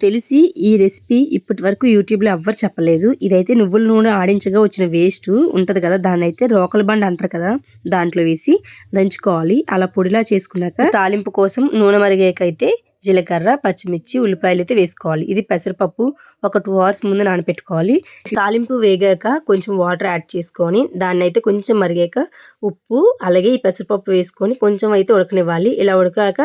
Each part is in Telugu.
తెలిసి ఈ రెసిపీ ఇప్పటి వరకు యూట్యూబ్లో ఎవ్వరు చెప్పలేదు. ఇదైతే నువ్వుల నూనె ఆడించగా వచ్చిన వేస్ట్ ఉంటుంది కదా దాన్ని అయితే రోకల బండి అంటారు కదా దాంట్లో వేసి దంచుకోవాలి. అలా పొడిలా చేసుకున్నాక తాలింపు కోసం నూనె మరిగాకైతే జీలకర్ర పచ్చిమిర్చి ఉల్లిపాయలు అయితే వేసుకోవాలి. ఇది పెసరపప్పు ఒక టూ అవర్స్ ముందు నానబెట్టుకోవాలి తాలింపు వేగాక కొంచెం వాటర్ యాడ్ చేసుకొని దాన్ని అయితే కొంచెం మరిగాక ఉప్పు అలాగే ఈ పెసరపప్పు వేసుకొని కొంచెం అయితే ఉడకనివ్వాలి. ఇలా ఉడకాక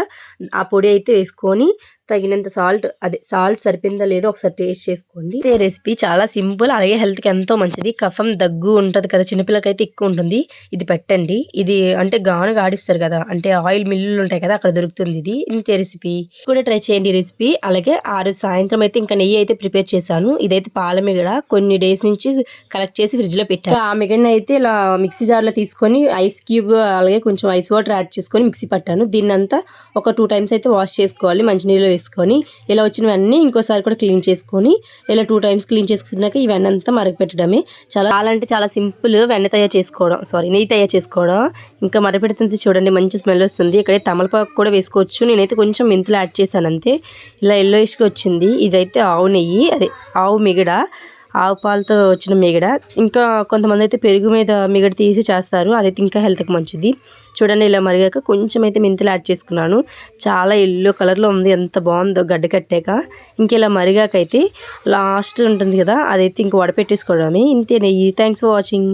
ఆ పొడి అయితే వేసుకొని తగినంత సాల్ట్ అదే సాల్ట్ సరిపోయిందా లేదో ఒకసారి టేస్ట్ చేసుకోండి. ఈ రెసిపీ చాలా సింపుల్ అలాగే హెల్త్కి ఎంతో మంచిది. కఫం దగ్గు ఉంటుంది కదా చిన్నపిల్లకి అయితే ఎక్కువ ఉంటుంది. ఇది పెట్టండి. ఇది అంటే గాను ఆడిస్తారు కదా అంటే ఆయిల్ మిల్లులు ఉంటాయి కదా అక్కడ దొరుకుతుంది ఇది. ఇంతే రెసిపీ కూడా ట్రై చేయండి రెసిపీ అలాగే ఆ రోజు సాయంత్రం అయితే ఇంకా నెయ్యి అయితే ప్రిపేర్ చేశాను. ఇదైతే పాల మిగడ. కొన్ని డేస్ నుంచి కలెక్ట్ చేసి ఫ్రిడ్జ్లో పెట్టాను ఆ మిగడని అయితే ఇలా మిక్సీ జార్లో తీసుకొని ఐస్ క్యూబ్ అలాగే కొంచెం ఐస్ వాటర్ యాడ్ చేసుకొని మిక్సీ పట్టాను. దీన్ని అంతా ఒక టూ టైమ్స్ అయితే వాష్ చేసుకోవాలి. మంచినీళ్ళు వేసుకొని ఇలా వచ్చినవన్నీ ఇంకోసారి కూడా క్లీన్ చేసుకొని ఇలా టూ టైమ్స్ క్లీన్ చేసుకున్నాక ఈ వెన్న అంతా మరగపెట్టడమే. చాలా చాలా అంటే చాలా సింపుల్ వెన్న తయారు చేసుకోవడం సారీ నెయ్యి తయారు చేసుకోవడం. ఇంకా మరగపెడుతుంది చూడండి మంచి స్మెల్ వస్తుంది. ఇక్కడ తమలపాకు కూడా వేసుకోవచ్చు. నేనైతే కొంచెం మెంతులు యాడ్ చేశాను అంతే. ఇలా ఎల్లోయిష్గా వచ్చింది. ఇదైతే ఆవు నెయ్యి అదే ఆవు మిగడ. ఆవు పాలతో వచ్చిన మిగడ. ఇంకా కొంతమంది అయితే పెరుగు మీద మిగడ తీసి చేస్తారు. అదైతే ఇంకా హెల్త్కి మంచిది. చూడండి ఇలా మరిగాక కొంచెం అయితే మెంతులు యాడ్ చేసుకున్నాను. చాలా ఎల్లో కలర్లో ఉంది. ఎంత బాగుందో గడ్డ కట్టాక. ఇంక ఇలా మరిగాక అయితే లాస్ట్ ఉంటుంది కదా అదైతే ఇంక వడపెట్టేసుకోవడమే. ఇంతే నెయ్యి థ్యాంక్స్ ఫర్ వాచింగ్